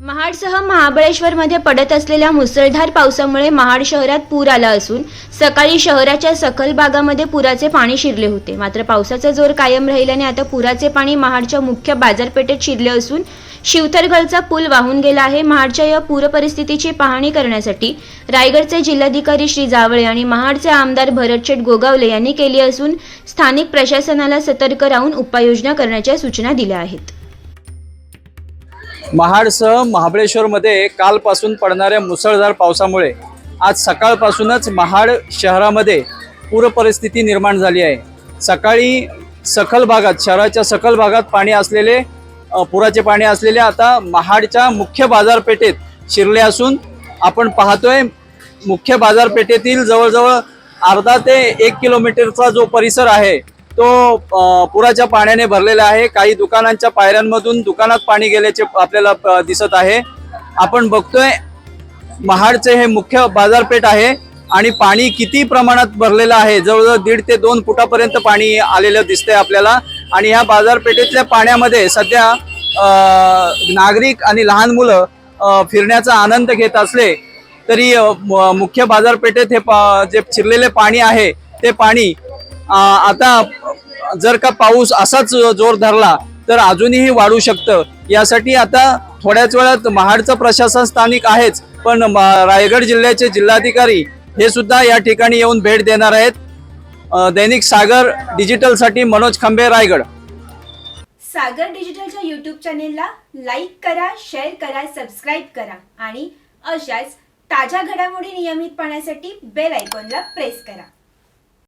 महाडसह महाबळेश्वरमध्ये पडत असलेल्या मुसळधार पावसामुळे महाड शहरात पूर आला असून सकाळी शहराच्या सखल भागामध्ये पुराचे पाणी शिरले होते. मात्र पावसाचा जोर कायम राहिल्याने आता पुराचे पाणी महाडच्या मुख्य बाजारपेठेत शिरले असून शिवथरगडचा पूल वाहून गेला आहे. महाडच्या या पूर परिस्थितीची पाहणी करण्यासाठी रायगडचे जिल्हाधिकारी श्री जावळे आणि महाडचे आमदार भरतशेठ गोगावले यांनी केली असून स्थानिक प्रशासनाला सतर्क राहून उपाययोजना करण्याच्या सूचना दिल्या आहेत. महाडसह महाबळेश्वरमध्ये कालपासून पडणाऱ्या मुसळधार पावसामुळे आज सकाळपासूनच महाड शहरामध्ये पूरपरिस्थिती निर्माण झाली आहे. सकाळी सखल भागात शहराच्या सखल भागात पाणी असलेले पुराचे पाणी असलेले आता महाडच्या मुख्य बाजारपेठेत शिरले असून आपण पाहतोय मुख्य बाजारपेठेतील जवळजवळ अर्धा ते एक किलोमीटरचा जो परिसर आहे तो पुराच्या पाण्याने भरलेला आहे. काही दुकानांच्या पायऱ्यांमधून दुकानात पाणी गेल्याचे आपल्याला दिसत आहे. आपण बघतोय महाडचे हे मुख्य बाजारपेठ आहे आणि पाणी किती प्रमाणात भरलेलं आहे. जवळजवळ दीड ते दोन फुटापर्यंत पाणी आलेलं दिसतंय आपल्याला. आणि ह्या बाजारपेठेतल्या पाण्यामध्ये सध्या नागरिक आणि लहान मुलं फिरण्याचा आनंद घेत असले तरी म- मुख्य बाजारपेठेत हे पा- जे चिरलेले पाणी आहे ते पाणी आता जर का पाऊस असाच जोर धरला तर अजूनही वाढू शकतं. यासाठी आता थोड्याच वेळात महाडचं प्रशासन स्थानिक आहेच पण रायगड जिल्ह्याचे जिल्हाधिकारी हे सुद्धा या ठिकाणी येऊन भेट देणार आहेत. दैनिक सागर डिजिटलसाठी मनोज खंबे रायगड. सागर डिजिटलच्या यूट्यूब चॅनेलला लाईक करा शेअर करा सबस्क्राईब करा आणि अशाच ताज्या घडामोडी नियमित पाहण्यासाठी बेल आयकॉनला प्रेस करा.